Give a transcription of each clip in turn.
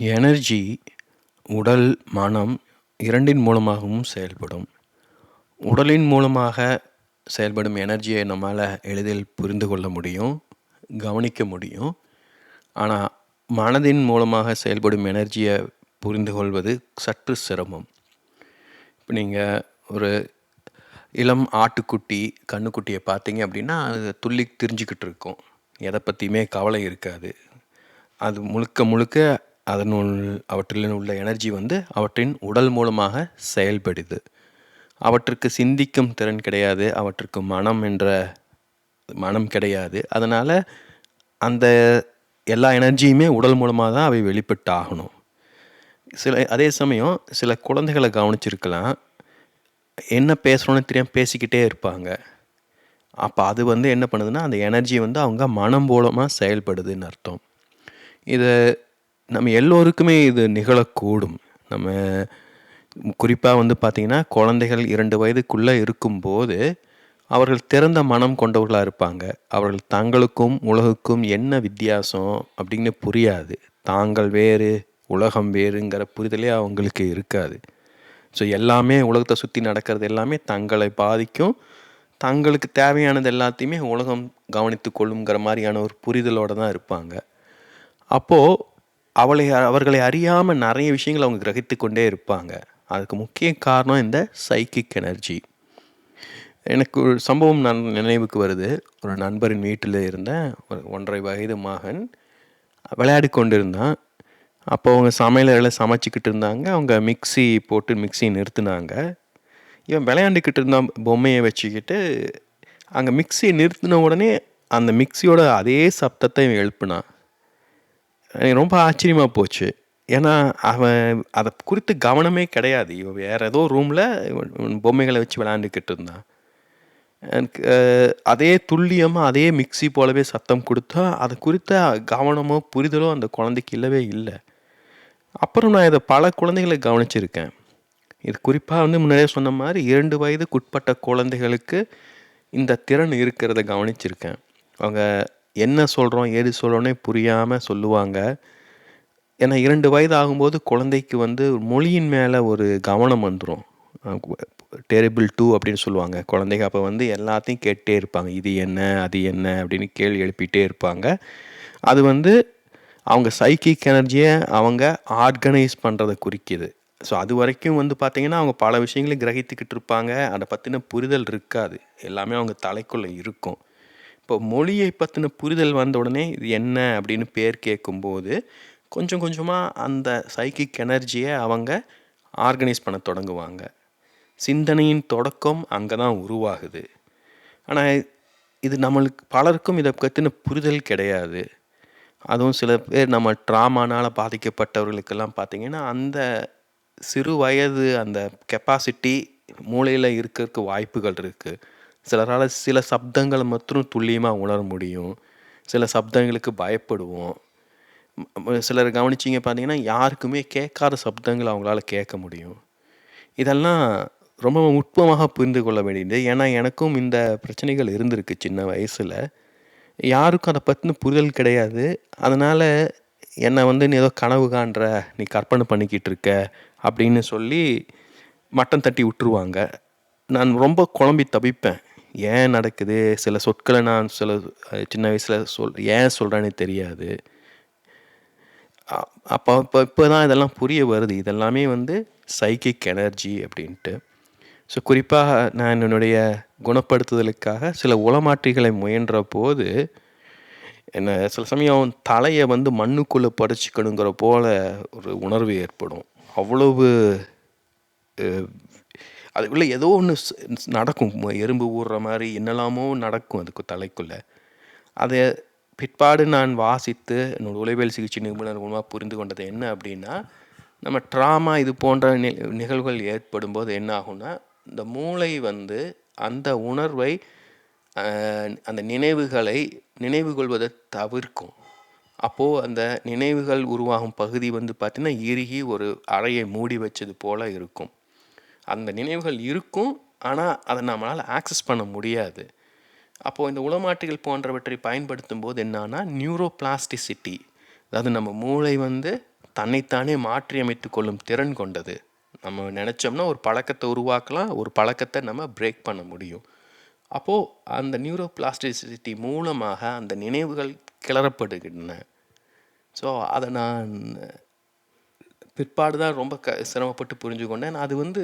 Energy உடல், மனம் இரண்டின் மூலமாகவும் செயல்படும். உடலின் மூலமாக செயல்படும் எனர்ஜியை நம்மால எளிதில் புரிந்து கொள்ள முடியும், கவனிக்க முடியும். ஆனால் மனதின் மூலமாக செயல்படும் எனர்ஜியை புரிந்து கொள்வது சற்று சிரமம். இப்போ நீங்கள் ஒரு இளம் ஆட்டுக்குட்டி, கண்ணுக்குட்டியை பார்த்தீங்க அப்படின்னா, அது துள்ளி திரிஞ்சுக்கிட்டு இருக்கும். எதை பற்றியுமே கவலை இருக்காது. அது முழுக்க முழுக்க அதனுள் அவற்றில் உள்ள எனர்ஜி வந்து அவற்றின் உடல் மூலமாக செயல்படுது. அவற்றுக்கு சிந்திக்கும் திறன் கிடையாது. அவற்றுக்கு மனம் என்ற மனம் கிடையாது. அதனால் அந்த எல்லா எனர்ஜியுமே உடல் மூலமாக தான் அவை வெளிப்பட்டு ஆகணும். சில அதே சமயம் சில குழந்தைகளை கவனிச்சிருக்கலாம். என்ன பேசுறோம்னு தெரியாமல் பேசிக்கிட்டே இருப்பாங்க. அப்போ அது வந்து என்ன பண்ணுதுன்னா, அந்த எனர்ஜி வந்து அவங்க மனம் மூலமாக செயல்படுதுன்னு அர்த்தம். இதை நம்ம எல்லோருக்குமே இது நிகழக்கூடும். நம்ம குறிப்பாக வந்து பார்த்திங்கன்னா குழந்தைகள் இரண்டு வயதுக்குள்ளே இருக்கும்போது, அவர்கள் திறந்த மனம் கொண்டவர்களாக இருப்பாங்க. அவர்கள் தங்களுக்கும், உலகுக்கும் என்ன வித்தியாசம் அப்படின்னு புரியாது. தாங்கள் வேறு, உலகம் வேறுங்கிற புரிதலே அவங்களுக்கு இருக்காது. ஸோ எல்லாமே உலகத்தை சுற்றி நடக்கிறது எல்லாமே தங்களை பாதிக்கும். தங்களுக்கு தேவையானது எல்லாத்தையுமே உலகம் கவனித்து கொள்ளுங்கிற மாதிரியான ஒரு புரிதலோடு தான் இருப்பாங்க. அப்போது அவளை அவர்களை அறியாமல் நிறைய விஷயங்கள அவங்க கிரகித்து கொண்டே இருப்பாங்க. அதுக்கு முக்கிய காரணம் இந்த சைக்கிக் எனர்ஜி. எனக்கு ஒரு சம்பவம் நன் நினைவுக்கு வருது. ஒரு நண்பரின் வீட்டில் இருந்தேன். ஒரு 1 1/2 வயது மகன். விளையாடிக் கொண்டிருந்தான். அப்போ அவங்க சமையலறையில் சமைச்சிக்கிட்டு இருந்தாங்க. அவங்க மிக்ஸி போட்டு மிக்சி நிறுத்தினாங்க இவன் விளையாண்டுக்கிட்டு இருந்தான் பொம்மையை வச்சுக்கிட்டு. அங்கே மிக்சியை நிறுத்தின உடனே, அந்த மிக்ஸியோட அதே சப்தத்தை இவன் எழுப்புனான். எனக்கு ரொம்ப ஆச்சரியமாக போச்சு. ஏன்னா, அவன் அதை குறித்து கவனமே கிடையாது. இவன் வேறு ஏதோ ரூமில் பொம்மைகளை வச்சு விளாண்டுக்கிட்டு இருந்தான். எனக்கு அதே துல்லியமாக அதே மிக்ஸி போலவே சத்தம் கொடுத்தா அது குறித்த கவனமோ, புரிதலோ அந்த குழந்தைக்கு இல்லவே இல்லை அப்புறம் நான் இதை பல குழந்தைகளை கவனிச்சிருக்கேன். இது குறிப்பாக வந்து முன்னாடியே சொன்ன மாதிரி இரண்டு வயதுக்குட்பட்ட குழந்தைகளுக்கு இந்த திறன் இருக்கிறத கவனிச்சிருக்கேன். அவங்க என்ன சொல்கிறோம் ஏது சொல்கிறோன்னே புரியாமல் சொல்லுவாங்க. ஏன்னா இரண்டு வயது ஆகும்போது குழந்தைக்கு வந்து மொழியின் மேலே ஒரு கவனம் வந்துடும் டேரிபிள் டெரிபிள் 2 அப்படின்னு சொல்லுவாங்க. குழந்தைங்க அப்போ வந்து எல்லாத்தையும் கேட்டே இருப்பாங்க. இது என்ன? அது என்ன? அப்படின்னு கேள்வி எழுப்பிட்டே இருப்பாங்க. அது வந்து அவங்க சைக்கிக் எனர்ஜியை அவங்க ஆர்கனைஸ் பண்ணுறதை குறிக்கிது ஸோ அது வரைக்கும் வந்து பார்த்தீங்கன்னா, அவங்க பல விஷயங்களையும் கிரகித்துக்கிட்டு இருப்பாங்க. அதை பற்றின புரிதல் இருக்காது. எல்லாமே அவங்க தலைக்குள்ளே இருக்கும். இப்போ மொழியை பற்றின புரிதல் வந்த உடனே, இது என்ன அப்படின்னு பேர் கேட்கும்போது, கொஞ்சம் கொஞ்சமாக அந்த சைக்கிக் எனர்ஜியை அவங்க ஆர்கனைஸ் பண்ண தொடங்குவாங்க. சிந்தனையின் தொடக்கம் அங்கே தான் உருவாகுது. ஆனால் இது நம்மளுக்கு பலருக்கும் இதை பற்றின புரிதல் கிடையாது. அதுவும் சில பேர் நம்ம ட்ராமானால் பாதிக்கப்பட்டவர்களுக்கெல்லாம் பார்த்திங்கன்னா அந்த சிறு வயது அந்த கெப்பாசிட்டி மூளையில் இருக்கிறதுக்கு வாய்ப்புகள் இருக்குது சிலரால் சில சப்தங்களை மற்றும் துல்லியமாக உணர முடியும். சில சப்தங்களுக்கு பயப்படுவோம். சிலர் கவனிச்சிங்க பார்த்தீங்கன்னா, யாருக்குமே கேட்காத சப்தங்கள் அவங்களால கேட்க முடியும். இதெல்லாம் ரொம்ப நுட்பமாக புரிந்து கொள்ள வேண்டியது. ஏன்னா, எனக்கும் இந்த பிரச்சனைகள் இருந்திருக்கு சின்ன வயசில் யாருக்கும் அதை பற்றின புரிதல் கிடையாது. அதனால் என்னை வந்து "நீ ஏதோ கனவு காண்ற, நீ கற்பனை பண்ணிக்கிட்டு இருக்க" அப்படின்னு சொல்லி மட்டம் தட்டி விட்டுருவாங்க. நான் ரொம்ப குழம்பி தவிப்பேன். ஏன் நடக்குது? சில சொற்களை நான் சில சின்ன வயசில் சொல் ஏன் சொல்கிறேன்னு தெரியாது. அப்போ இப்போ இப்போ தான் இதெல்லாம் புரிய வருது. இதெல்லாமே வந்து சைக்கிக் எனர்ஜி அப்படின்ட்டு. ஸோ குறிப்பாக நான் என்னுடைய குணப்படுத்துதலுக்காக சில உளமாற்றிகளை முயன்ற போது என்ன சில சமயம் தலையை வந்து மண்ணுக்குள்ளே புதைச்சுக்கணுங்கிற போல ஒரு உணர்வு ஏற்படும். அவ்வளவு அதுக்குள்ளே ஏதோ ஒன்று நடக்கும். எறும்பு ஊடுற மாதிரி என்னெல்லாமோ நடக்கும் அதுக்கு தலைக்குள்ளே அதை பிற்பாடு நான் வாசித்து, என்னோட உளவியல் சிகிச்சை நிபுணர் மூலமாக புரிந்து கொண்டது என்ன அப்படின்னா, நம்ம ட்ராமா இது போன்ற நி நிகழ்வுகள் ஏற்படும்போது என்ன ஆகும்னா, இந்த மூளை வந்து அந்த உணர்வை அந்த நினைவுகளை நினைவு கொள்வதை தவிர்க்கும். அப்போது அந்த நினைவுகள் உருவாகும் பகுதி வந்து பார்த்திங்கன்னா இறுகி ஒரு அறையை மூடி வச்சது போல் இருக்கும். அந்த நினைவுகள் இருக்கும். ஆனால் அதை நம்மளால் ஆக்சஸ் பண்ண முடியாது. அப்போது இந்த உளமாட்டிகள் போன்றவற்றை பயன்படுத்தும் போது என்னன்னா நியூரோ பிளாஸ்டிசிட்டி அதாவது நம்ம மூளை வந்து தன்னைத்தானே மாற்றியமைத்துக் கொள்ளும் திறன் கொண்டது. நம்ம நினச்சோம்னா ஒரு பழக்கத்தை உருவாக்கலாம். ஒரு பழக்கத்தை நம்ம பிரேக் பண்ண முடியும். அப்போது அந்த நியூரோபிளாஸ்டிசிட்டி மூலமாக அந்த நினைவுகள் கிளறப்படுகின்றன. ஸோ, அதை நான் பிற்பாடு தான் ரொம்ப க சிரமப்பட்டு புரிஞ்சுக்கொண்டேன். அது வந்து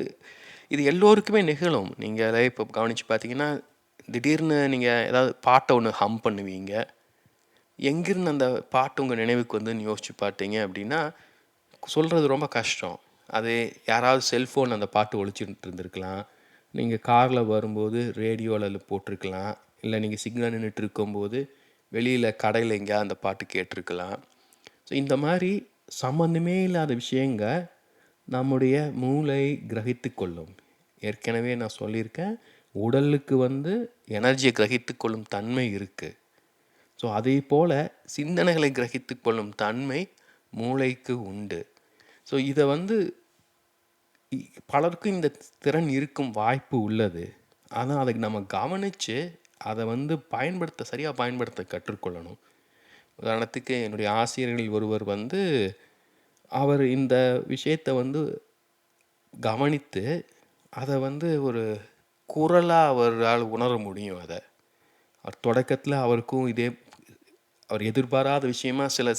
இது எல்லோருக்குமே நிகழும். நீங்களே இப்போ கவனித்து பார்த்தீங்கன்னா, திடீர்னு நீங்கள் ஏதாவது பாட்டை ஒன்று ஹம் பண்ணுவீங்க. எங்கிருந்து அந்த பாட்டு உங்கள் நினைவுக்கு வந்துன்னு யோசிச்சு பார்த்தீங்க அப்படின்னா, சொல்கிறது ரொம்ப கஷ்டம். அது யாராவது செல்ஃபோன் அந்த பாட்டு ஒழிச்சுட்டு இருந்திருக்கலாம். நீங்கள் காரில் வரும்போது ரேடியோவில் போட்டிருக்கலாம். இல்லை நீங்கள் சிக்னல் நின்றுட்டு இருக்கும்போது, வெளியில் கடையில் எங்கேயாவது அந்த பாட்டு கேட்டிருக்கலாம். ஸோ, இந்த மாதிரி சம்மந்தமே இல்லாத விஷயங்க நம்முடைய மூளை கிரகித்து கொள்ளும். ஏற்கனவே நான் சொல்லியிருக்கேன். உடலுக்கு வந்து எனர்ஜியை கிரகித்து கொள்ளும் தன்மை இருக்குது ஸோ, அதேபோல சிந்தனைகளை கிரகித்து கொள்ளும் தன்மை மூளைக்கு உண்டு. ஸோ, இதை வந்து பலருக்கும் இந்த திறன் இருக்கும் வாய்ப்பு உள்ளது. ஆனால் அதுக்கு நம்ம கவனித்து அதை வந்து பயன்படுத்த சரியாக பயன்படுத்த கற்றுக்கொள்ளணும். உதாரணத்துக்கு என்னுடைய ஆசிரியர்கள் ஒருவர் வந்து, அவர் இந்த விஷயத்தை வந்து கவனித்து, அதை வந்து ஒரு குரலாக அவரால் உணர முடியும் அதை. அவர் தொடக்கத்தில் அவருக்கும் இதே அவர் எதிர்பாராத விஷயமா சில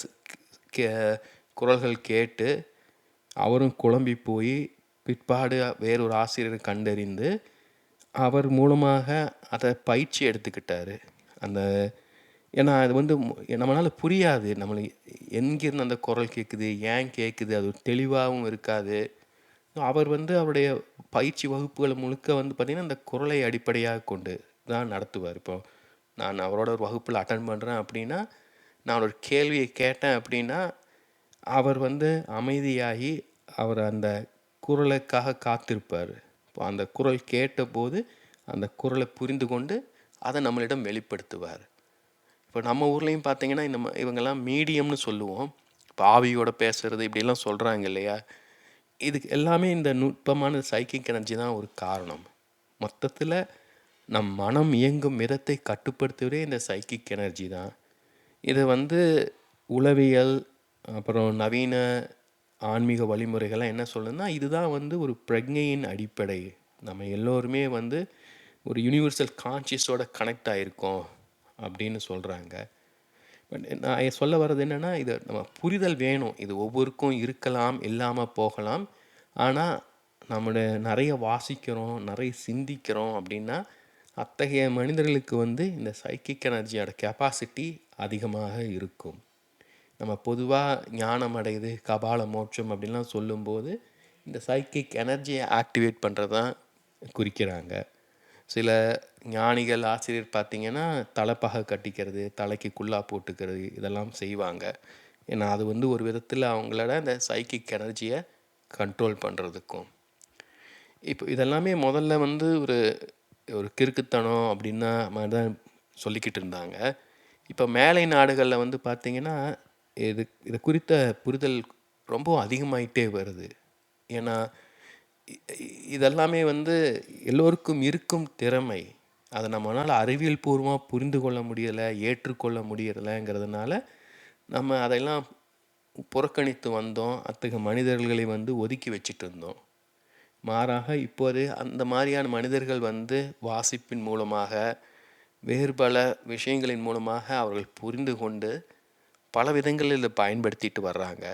கே குரல்கள் கேட்டு, அவரும் குழம்பி போய் பிற்பாடு வேறொரு ஆசிரியரை கண்டறிந்து, அவர் மூலமாக அதை பயிற்சி எடுத்துக்கிட்டார். அந்த ஏன்னா அது வந்து மு புரியாது. நம்மளை எங்கிருந்து அந்த குரல் கேட்குது? ஏன் கேட்குது? அது தெளிவாகவும் இருக்காது. அவர் வந்து அவருடைய பயிற்சி வகுப்புகளை முழுக்க வந்து பார்த்திங்கன்னா அந்த குரலை அடிப்படையாக கொண்டு தான் நடத்துவார். இப்போ நான் அவரோட ஒரு வகுப்பில் அட்டன் பண்ணுறேன் அப்படின்னா, நான் ஒரு கேள்வியை கேட்டேன் அப்படின்னா, அவர் வந்து அமைதியாகி, அவர் அந்த குரலுக்காக காத்திருப்பார் இப்போ அந்த குரல் கேட்டபோது, அந்த குரலை புரிந்து கொண்டு, அதை நம்மளிடம் வெளிப்படுத்துவார். இப்போ நம்ம ஊர்லேயும் பார்த்தீங்கன்னா, இந்த இவங்கெல்லாம் மீடியம்னு சொல்லுவோம். இப்போ ஆவியோட பேசுறது இப்படிலாம் சொல்கிறாங்க இல்லையா? இதுக்கு எல்லாமே இந்த நுட்பமான சைக்கிக் எனர்ஜி தான் ஒரு காரணம். மொத்தத்தில் நம் மனம் இயங்கும் விதத்தை கட்டுப்படுத்துவதே இந்த சைக்கிக் எனர்ஜி தான். இதை வந்து உளவியல், அப்புறம் நவீன ஆன்மீக வழிமுறைகள்லாம் என்ன சொல்லுதுன்னா, இதுதான் வந்து ஒரு பிரக்ஞையின் அடிப்படை. நம்ம எல்லோருமே வந்து ஒரு யுனிவர்சல் கான்ஷியஸோட கனெக்ட் ஆகிருக்கோம் அப்படின்னு சொல்கிறாங்க பட் நான் சொல்ல வர்றது என்னன்னா, இது நம்ம புரிதல் வேணும். இது ஒவ்வொருக்கும் இருக்கலாம், இல்லாமல் போகலாம். ஆனால் நம்முடைய நிறைய வாசிக்கிறோம், நிறைய சிந்திக்கிறோம் அப்படின்னா, அத்தகைய மனிதர்களுக்கு வந்து இந்த சைக்கிக் எனர்ஜியோட கெப்பாசிட்டி அதிகமாக இருக்கும். நம்ம பொதுவாக ஞானம் அடையுது, கபால மோட்சம் அப்படின்லாம் சொல்லும்போது, இந்த சைக்கிக் எனர்ஜியை ஆக்டிவேட் பண்றது தான் குறிக்கிறாங்க. சில ஞானிகள், ஆசிரியர் பார்த்திங்கன்னா தலைப்பாக கட்டிக்கிறது, தலைக்கு குல்லா போட்டுக்கிறது இதெல்லாம் செய்வாங்க. ஏன்னா, அது வந்து ஒரு விதத்தில் அவங்களோட அந்த சைக்கிக் எனர்ஜியை கண்ட்ரோல் பண்ணுறதுக்கும் இப்போ இதெல்லாமே முதல்ல வந்து ஒரு ஒரு கிறுக்குத்தனம் அப்படின்னா மாதிரி தான் சொல்லிக்கிட்டு இருந்தாங்க. இப்போ மேலை நாடுகளில் வந்து பார்த்திங்கன்னா இது இது குறித்த புரிதல் ரொம்ப அதிகமாயிட்டே வருது. ஏன்னா, இதெல்லாமே வந்து எல்லோருக்கும் இருக்கும் திறமை. அதை நம்மளால் அறிவியல் பூர்வமாக புரிந்து கொள்ள முடியலை ஏற்றுக்கொள்ள முடியலைங்கிறதுனால நம்ம அதையெல்லாம் புறக்கணித்து வந்தோம். அத்தகைய மனிதர்களை வந்து ஒதுக்கி வச்சுட்டு இருந்தோம். மாறாக இப்போது அந்த மாதிரியான மனிதர்கள் வந்து வாசிப்பின் மூலமாக, வேறு பல விஷயங்களின் மூலமாக அவர்கள் புரிந்து கொண்டு, பல விதங்களில் பயன்படுத்திட்டு வர்றாங்க.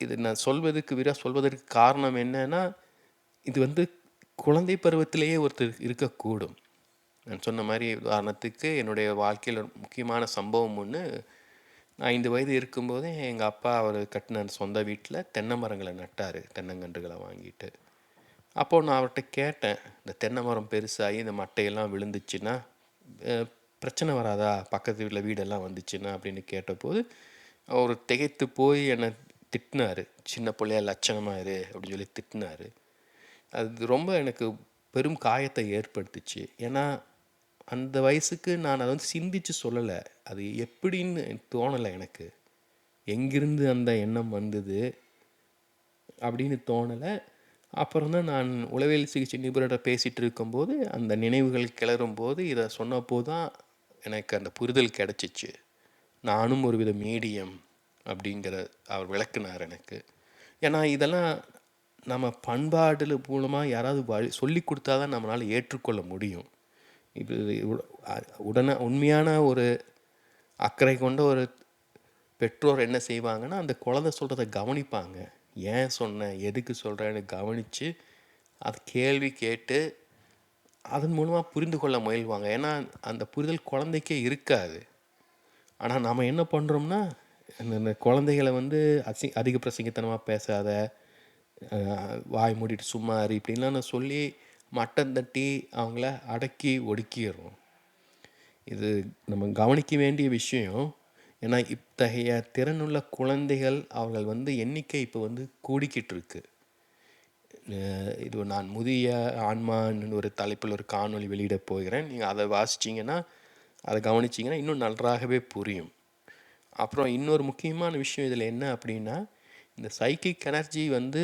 இது நான் சொல்வதற்கு விர சொல்வதற்கு காரணம் என்னன்னா, இது வந்து குழந்தை பருவத்திலேயே ஒருத்தர் இருக்கக்கூடும். நான் சொன்ன மாதிரி உதாரணத்துக்கு என்னுடைய வாழ்க்கையில் ஒரு முக்கியமான சம்பவம் ஒன்று நான் ஐந்து வயது இருக்கும்போதே எங்கள் அப்பா அவர் கட்டின சொந்த வீட்டில் தென்னை மரங்களை நட்டார் தென்னங்கன்றுகளை வாங்கிட்டு. அப்போது நான் அவர்கிட்ட கேட்டேன். "இந்த தென்னை மரம் பெருசாகி இந்த மட்டையெல்லாம் விழுந்துச்சுன்னா, பிரச்சனை வராதா? பக்கத்து வீட்டில் வீடெல்லாம் வந்துச்சுன்னா?" அப்படின்னு கேட்டபோது, அவர் திகைத்து போய் என்னை திட்டினார் "சின்ன பிள்ளையா லட்சணமா இரு" அப்படின்னு சொல்லி திட்டினார் அது ரொம்ப எனக்கு பெரும் காயத்தை ஏற்படுத்துச்சு. ஏன்னா, அந்த வயசுக்கு நான் அதை வந்து சிந்திச்சு சொல்லலை அது எப்படின்னு தோணலை எனக்கு. எங்கிருந்து அந்த எண்ணம் வந்தது? அப்படின்னு தோணலை அப்புறம் தான் நான் உளவியல் சிகிச்சை நிபுணர்கிட்ட பேசிகிட்டு இருக்கும்போது, அந்த நினைவுகள் கிளறும் போது இதை சொன்னப்போ தான் எனக்கு அந்த புரிதல் கிடச்சிச்சு நானும் ஒருவித மீடியம். அப்படிங்கிற அவர் விளக்குனார் எனக்கு. ஏன்னா இதெல்லாம் நம்ம பண்பாடுல மூலமாக யாராவது வழி சொல்லி கொடுத்தா தான் நம்மளால் ஏற்றுக்கொள்ள முடியும். இது உடனே உண்மையான ஒரு அக்கறை கொண்ட ஒரு பெற்றோர் என்ன செய்வாங்கன்னா அந்த குழந்தை சொல்கிறத கவனிப்பாங்க. ஏன் சொன்னேன் எதுக்கு சொல்கிறேன்னு கவனித்து அது கேள்வி கேட்டு அதன் மூலமாக புரிந்து கொள்ள முயல்வாங்க. ஏன்னா அந்த புரிதல் குழந்தைக்கே இருக்காது. ஆனால் நாம் என்ன பண்ணுறோம்னா இந்த இந்த குழந்தைகளை வந்து அசி அதிக பிரசங்கத்தனமாக பேசாத வாய் மூடிட்டு சும்மா இரு இப்படின்லாம் நான் சொல்லி மட்டம் தட்டி அவங்கள அடக்கி ஒடுக்கிடுறோம். இது நம்ம கவனிக்க வேண்டிய விஷயம். ஏன்னா இத்தகைய திறனுள்ள குழந்தைகள் அவர்கள் வந்து எண்ணிக்கை இப்போ வந்து கூடிக்கிட்டு இருக்கு இது நான் முதிய ஆன்மான்னு ஒரு தலைப்பில் ஒரு காணொளி வெளியிட போகிறேன். நீங்கள் அதை வாசிச்சிங்கன்னா அதை கவனிச்சிங்கன்னா இன்னும் நன்றாகவே புரியும். அப்புறம் இன்னொரு முக்கியமான விஷயம் இதில் என்ன அப்படின்னா இந்த சைக்கிக் எனர்ஜி வந்து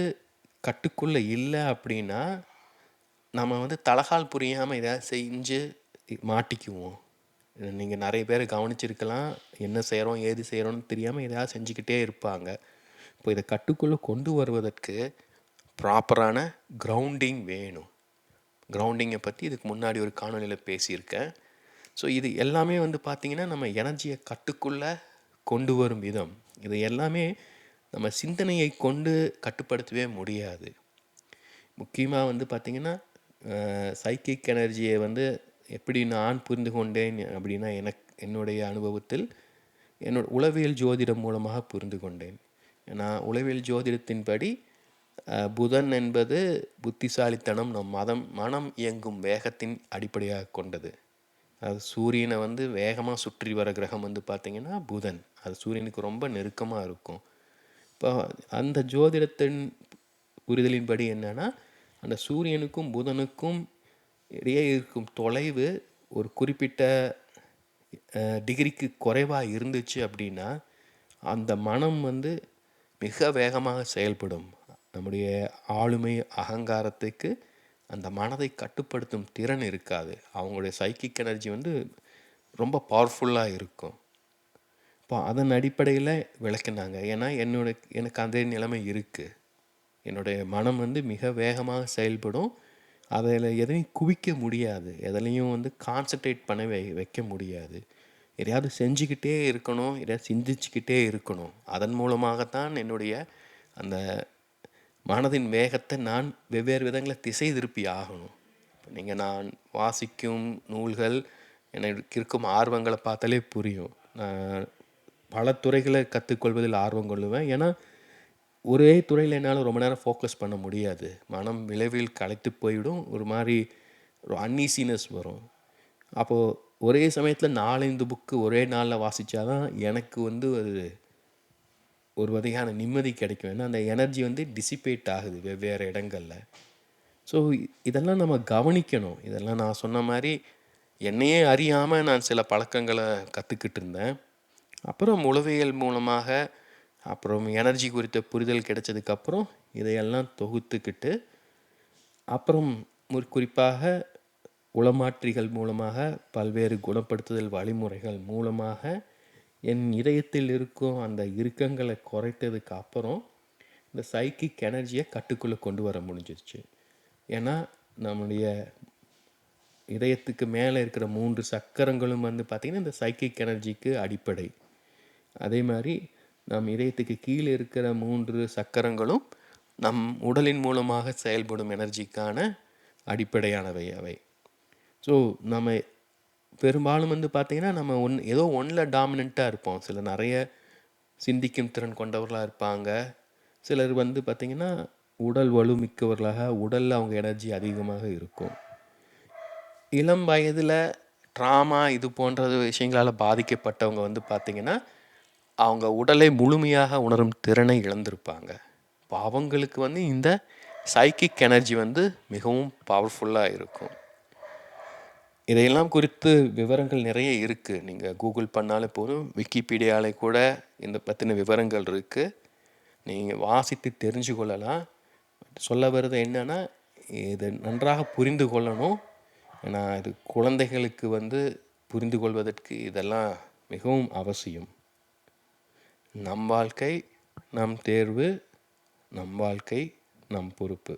கட்டுக்குள்ளே இல்லை அப்படின்னா நம்ம வந்து தலகால் புரியாமல் எதாவது செஞ்சு மாட்டிக்குவோம். நீங்கள் நிறைய பேர் கவனிச்சிருக்கலாம். என்ன செய்கிறோம் ஏது செய்கிறோம்னு தெரியாமல் எதாவது செஞ்சுக்கிட்டே இருப்பாங்க. இப்போ இதை கட்டுக்குள்ளே கொண்டு வருவதற்கு ப்ராப்பரான கிரவுண்டிங் வேணும். கிரவுண்டிங்கை பற்றி இதுக்கு முன்னாடி ஒரு காணொலியில் பேசியிருக்கேன். ஸோ இது எல்லாமே வந்து பார்த்திங்கன்னா நம்ம எனர்ஜியை கட்டுக்குள்ளே கொண்டு வரும் விதம். இது எல்லாமே நம்ம சிந்தனையை கொண்டு கட்டுப்படுத்தவே முடியாது. முக்கியமாக வந்து பார்த்திங்கன்னா சைக்கிக் எனர்ஜியை வந்து எப்படி நான் புரிந்து கொண்டேன் அப்படின்னா எனக்கு என்னுடைய அனுபவத்தில் என்னோட உளவியல் ஜோதிடம் மூலமாக புரிந்து கொண்டேன். ஏன்னா உளவியல் ஜோதிடத்தின்படி புதன் என்பது புத்திசாலித்தனம் நம் மதம் மனம் இயங்கும் வேகத்தின் அடிப்படையாக கொண்டது. அது சூரியனை வந்து வேகமாக சுற்றி வர கிரகம் வந்து பார்த்திங்கன்னா புதன். அது சூரியனுக்கு ரொம்ப நெருக்கமாக இருக்கும். இப்போ அந்த ஜோதிடத்தின் புரிதலின்படி என்னென்னா அந்த சூரியனுக்கும் புதனுக்கும் இடையே இருக்கும் தொலைவு ஒரு குறிப்பிட்ட டிகிரிக்கு குறைவாக இருந்துச்சு அப்படின்னா அந்த மனம் வந்து மிக வேகமாக செயல்படும். நம்முடைய ஆளுமை அகங்காரத்துக்கு அந்த மனதை கட்டுப்படுத்தும் திறன் இருக்காது. அவங்களுடைய சைக்கிக் எனர்ஜி வந்து ரொம்ப பவர்ஃபுல்லாக இருக்கும். இப்போ அதன் அடிப்படையில் விளக்குனாங்க. ஏன்னா என்னோட எனக்கு அதே நிலைமை இருக்குது என்னுடைய மனம் வந்து மிக வேகமாக செயல்படும். அதில் எதையும் குவிக்க முடியாது. எதுலேயும் வந்து கான்சன்ட்ரேட் பண்ண வை வைக்க முடியாது. எதையாவது செஞ்சுக்கிட்டே இருக்கணும். எதையாவது சிந்திச்சுக்கிட்டே இருக்கணும். அதன் மூலமாகத்தான் என்னுடைய அந்த மனதின் வேகத்தை நான் வெவ்வேறு விதங்களில் திசை திருப்பி ஆகணும். இப்போ நீங்கள் நான் வாசிக்கும் நூல்கள் எனக்கு இருக்கும் ஆர்வங்களை பார்த்தாலே புரியும். நான் பல துறைகளை கற்றுக்கொள்வதில் ஆர்வம் கொள்ளுவேன். ஏன்னா ஒரே துறையில் என்னால் ரொம்ப நேரம் ஃபோக்கஸ் பண்ண முடியாது. மனம் விளைவில் களைத்து போயிடும் ஒரு மாதிரி ஒரு அன்னீசினஸ் வரும். அப்போது ஒரே சமயத்தில் நாலஞ்சு புக்கு ஒரே நாளில் வாசித்தாதான் எனக்கு வந்து ஒரு ஒரு வகையான நிம்மதி கிடைக்கும் ஏன்னா அந்த எனர்ஜி வந்து டிசிபேட் ஆகுது வெவ்வேறு இடங்களில். ஸோ இதெல்லாம் நம்ம கவனிக்கணும். இதெல்லாம் நான் சொன்ன மாதிரி என்னையே அறியாமல் நான் சில பழக்கங்களை கற்றுக்கிட்டு இருந்தேன். அப்புறம் உளவியல் மூலமாக அப்புறம் எனர்ஜி குறித்த புரிதல் கிடைச்சதுக்கப்புறம் இதையெல்லாம் தொகுத்துக்கிட்டு அப்புறம் ஒரு குறிப்பாக உளமாற்றிகள் மூலமாக பல்வேறு குணப்படுத்துதல் வழிமுறைகள் மூலமாக என் இதயத்தில் இருக்கும் அந்த இறுக்கங்களை குறைத்ததுக்கு அப்புறம் இந்த சைக்கிக் எனர்ஜியை கட்டுக்குள்ளே கொண்டு வர முடிஞ்சிருச்சு. ஏன்னா நம்முடைய இதயத்துக்கு மேலே இருக்கிற மூன்று சக்கரங்களும் வந்து பார்த்திங்கன்னா இந்த சைக்கிக் எனர்ஜிக்கு அடிப்படை. அதே மாதிரி நம் இதயத்துக்கு கீழே இருக்கிற மூன்று சக்கரங்களும் நம் உடலின் மூலமாக செயல்படும் எனர்ஜிக்கான அடிப்படையானவை அவை. ஸோ நம்ம பெரும்பாலும் வந்து பார்த்திங்கன்னா நம்ம ஒன் ஏதோ ஒன்றில் டாமினண்ட்டாக இருப்போம். சில நிறைய சிந்திக்கும் திறன் கொண்டவர்களாக இருப்பாங்க. சிலர் வந்து பார்த்திங்கன்னா உடல் வலு மிக்கவர்களாக உடலில் அவங்க எனர்ஜி அதிகமாக இருக்கும். இளம் வயதில் ட்ராமா இது போன்ற விஷயங்களால் பாதிக்கப்பட்டவங்க வந்து பார்த்திங்கன்னா அவங்க உடலை முழுமையாக உணரும் திறனை இழந்திருப்பாங்க. இப்போ அவங்களுக்கு வந்து இந்த சைக்கிக் எனர்ஜி வந்து மிகவும் பவர்ஃபுல்லாக இருக்கும். இதையெல்லாம் குறித்து விவரங்கள் நிறைய இருக்குது நீங்கள் கூகுள் பண்ணாலே போதும். விக்கிபீடியாவில் கூட இந்த பற்றின விவரங்கள் இருக்குது நீங்கள் வாசித்து தெரிஞ்சு கொள்ளலாம். சொல்ல வர்றது என்னென்னா இதை நன்றாக புரிந்து கொள்ளணும். ஏன்னா இது குழந்தைகளுக்கு வந்து புரிந்து கொள்வதற்கு இதெல்லாம் மிகவும் அவசியம். நம் வாழ்க்கை நம் தேர்வு நம் வாழ்க்கை நம் பொறுப்பு.